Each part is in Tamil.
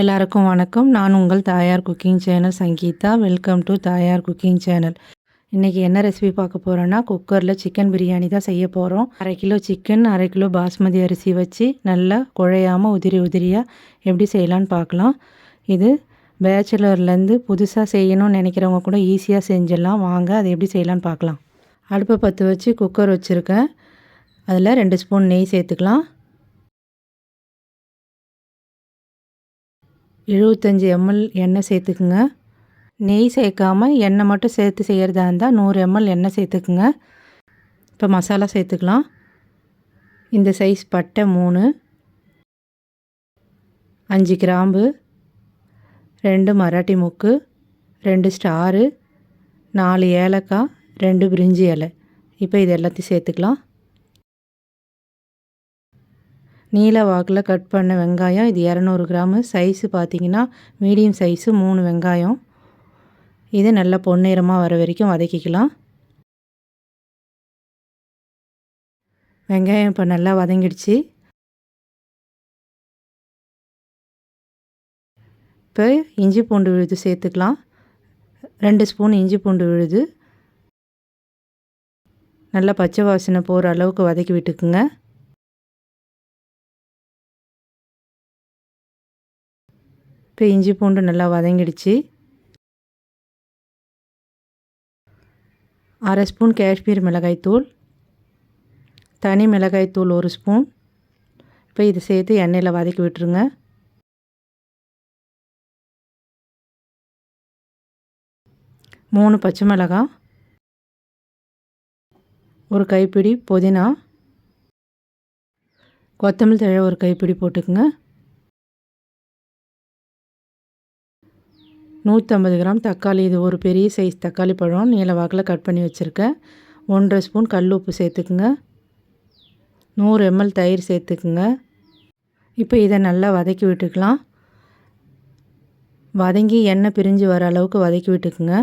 எல்லாருக்கும் வணக்கம். நான் உங்கள் Thayar cooking channel Sangeetha. Welcome to Thayar cooking channel. இன்றைக்கி என்ன ரெசிபி பார்க்க போகிறோன்னா குக்கரில் சிக்கன் பிரியாணி தான் செய்ய போகிறோம் அரை கிலோ சிக்கன் அரை கிலோ பாஸ்மதி அரிசி வச்சு நல்லா குழையாமல் உதிரி உதிரியாக எப்படி செய்யலான்னு பார்க்கலாம். இது பேச்சுலர்லேருந்து புதுசாக செய்யணும்னு நினைக்கிறவங்க கூட ஈஸியாக செஞ்சிடலாம். வாங்க அதை எப்படி செய்யலான்னு பார்க்கலாம். அடுப்பை பற்ற வச்சு குக்கர் வச்சுருக்கேன். அதில் ரெண்டு ஸ்பூன் நெய் சேர்த்துக்கலாம். எழுபத்தஞ்சி எம்எல் எண்ணெய் சேர்த்துக்குங்க. நெய் சேர்க்காமல் எண்ணெய் மட்டும் சேர்த்து செய்கிறதா இருந்தால் நூறு எம்எல் எண்ணெய் சேர்த்துக்குங்க. இப்போ மசாலா சேர்த்துக்கலாம். இந்த சைஸ் பட்டை மூணு அஞ்சு கிராம்பு ரெண்டு மராட்டி முக்கு ரெண்டு ஸ்டாரு நாலு ஏலக்காய் ரெண்டு பிரிஞ்சி இலை. இப்போ இது எல்லாத்தையும் சேர்த்துக்கலாம். நீல வாக்கில் கட் பண்ண வெங்காயம் இது இரநூறு கிராமு. சைஸு பார்த்திங்கன்னா மீடியம் சைஸு மூணு வெங்காயம். இது நல்லா பொன்னிறமாக வர வரைக்கும் வதக்கிக்கலாம். வெங்காயம் இப்போ நல்லா வதங்கிடுச்சு. இப்போ இஞ்சி பூண்டு விழுது சேர்த்துக்கலாம். ரெண்டு ஸ்பூன் இஞ்சி பூண்டு விழுது. நல்லா பச்சை வாசனை போகிற அளவுக்கு வதக்கி விட்டுக்குங்க. இப்போ இஞ்சி பூண்டு நல்லா வதங்கிடுச்சு. அரை ஸ்பூன் காஷ்மீர் மிளகாய்த்தூள் தனி மிளகாய்த்தூள் ஒரு ஸ்பூன். இப்போ இது சேர்த்து எண்ணெயில் வதக்கி விட்டுருங்க. மூணு பச்சை மிளகாய் ஒரு கைப்பிடி புதினா கொத்தமல்லி தழை ஒரு கைப்பிடி போட்டுக்குங்க. நூற்றம்பது கிராம் தக்காளி. இது ஒரு பெரிய சைஸ் தக்காளி பழம். நீல வாக்கில் கட் பண்ணி வச்சுருக்கேன். ஒன்றரை ஸ்பூன் கல் உப்பு சேர்த்துக்குங்க. நூறு எம்எல் தயிர் சேர்த்துக்குங்க. இப்போ இதை நல்லா வதக்கி விட்டுக்கலாம். வதங்கி எண்ணெய் பிரிஞ்சு வர அளவுக்கு வதக்கி விட்டுக்குங்க.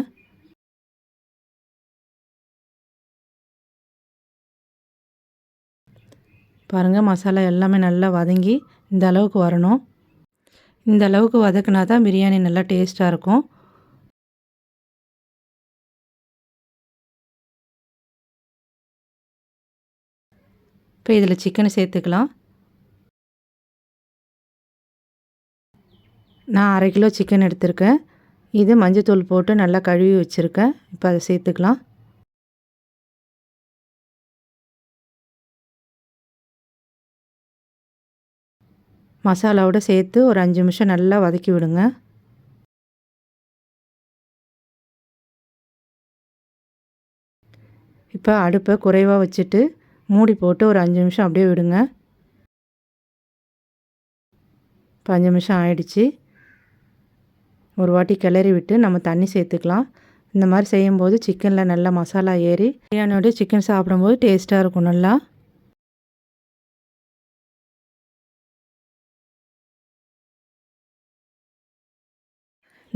பாருங்கள் மசாலா எல்லாமே நல்லா வதங்கி இந்த அளவுக்கு வரணும். இந்த அளவுக்கு வதக்குனா தான் பிரியாணி நல்லா டேஸ்ட்டாக இருக்கும். இப்போ இதில் சிக்கனை சேர்த்துக்கலாம். நான் அரை கிலோ சிக்கன் எடுத்திருக்கேன். இது மஞ்சத்தூள் போட்டு நல்லா கழுவி வச்சுருக்கேன். இப்போ அதை சேர்த்துக்கலாம். மசாலாவோடு சேர்த்து ஒரு அஞ்சு நிமிஷம் நல்லா வதக்கி விடுங்க. இப்போ அடுப்பை குறைவாக வச்சுட்டு மூடி போட்டு ஒரு அஞ்சு நிமிஷம் அப்படியே விடுங்க. இப்போ அஞ்சு நிமிஷம் ஆயிடுச்சு. ஒரு வாட்டி கிளறி விட்டு நம்ம தண்ணி சேர்த்துக்கலாம். இந்த மாதிரி செய்யும்போது சிக்கனில் நல்லா மசாலா ஏறி பிரியாணியோட சிக்கன் சாப்பிடும்போது டேஸ்ட்டாக இருக்கும் நல்லா.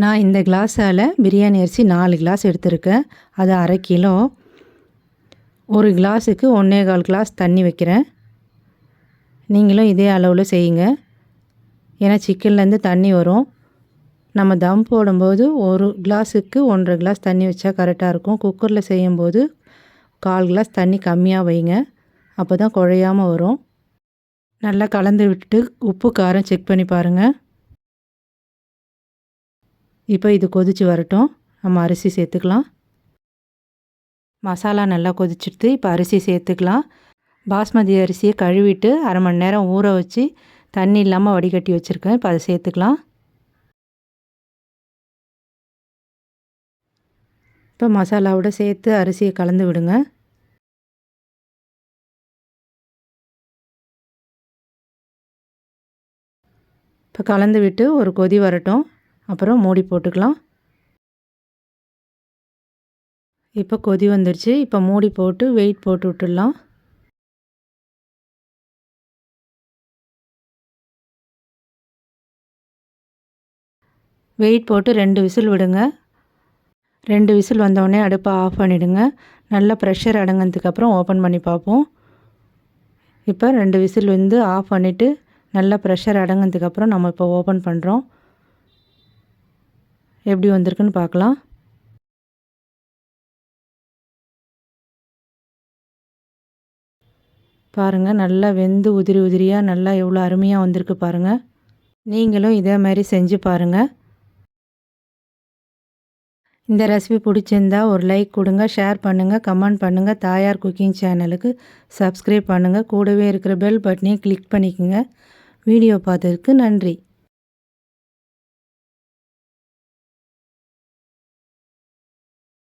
நான் இந்த கிளாஸால் பிரியாணி அரிசி நாலு கிளாஸ் எடுத்திருக்கேன். அது அரை கிலோ. ஒரு கிளாஸுக்கு ஒன்றே கால் கிளாஸ் தண்ணி வைக்கிறேன். நீங்களும் இதே அளவில் செய்யுங்க. ஏன்னா சிக்கன்லேருந்து தண்ணி வரும். நம்ம தம் போடும்போது ஒரு கிளாஸுக்கு ஒன்றரை கிளாஸ் தண்ணி வச்சா கரெக்டாக இருக்கும். குக்கரில் செய்யும்போது கால் கிளாஸ் தண்ணி கம்மியாக வைங்க. அப்போ தான் குழையாமல் வரும். நல்லா கலந்து விட்டுட்டு உப்பு காரம் செக் பண்ணி பாருங்கள் இப்போ இது கொதித்து வரட்டும். நம்ம அரிசி சேர்த்துக்கலாம். மசாலா நல்லா கொதிச்சுட்டு இப்போ அரிசி சேர்த்துக்கலாம். பாஸ்மதி அரிசியை கழுவிட்டு அரை மணி நேரம் ஊற வச்சு தண்ணி இல்லாமல் வடிகட்டி வச்சுருக்கேன். இப்போ அதை சேர்த்துக்கலாம். இப்போ மசாலாவோட சேர்த்து அரிசியை கலந்து விடுங்க. இப்போ கலந்து விட்டு ஒரு கொதி வரட்டும். அப்புறம் மூடி போட்டுக்கலாம். இப்போ கொதி வந்துடுச்சு இப்போ மூடி போட்டு வெயிட் போட்டு விட்டுடலாம். வெயிட் போட்டு ரெண்டு விசில் விடுங்க. ரெண்டு விசில் வந்தோடனே அடுப்பை ஆஃப் பண்ணிவிடுங்க நல்லா ப்ரெஷர் அடங்கினதுக்கப்புறம் ஓப்பன் பண்ணி பார்ப்போம். இப்போ ரெண்டு விசில் வந்து ஆஃப் பண்ணிவிட்டு நல்லா ப்ரெஷர் அடங்கினதுக்கப்புறம் நம்ம இப்போ ஓப்பன் பண்ணுறோம் எப்படி வந்திருக்குன்னு பார்க்கலாம். பாருங்கள் நல்லா வெந்து உதிரி உதிரியாக நல்லா எவ்வளோ அருமையாக வந்திருக்கு பாருங்கள் நீங்களும் இதே மாதிரி செஞ்சு பாருங்கள் இந்த ரெசிபி பிடிச்சிருந்தா ஒரு லைக் கொடுங்க ஷேர் பண்ணுங்கள் கமெண்ட் பண்ணுங்கள் தாயார் குக்கிங் சேனலுக்கு சப்ஸ்கிரைப் பண்ணுங்கள் கூடவே இருக்கிற பெல் பட்டனையும் கிளிக் பண்ணிக்கோங்க. வீடியோ பார்த்ததுக்கு நன்றி.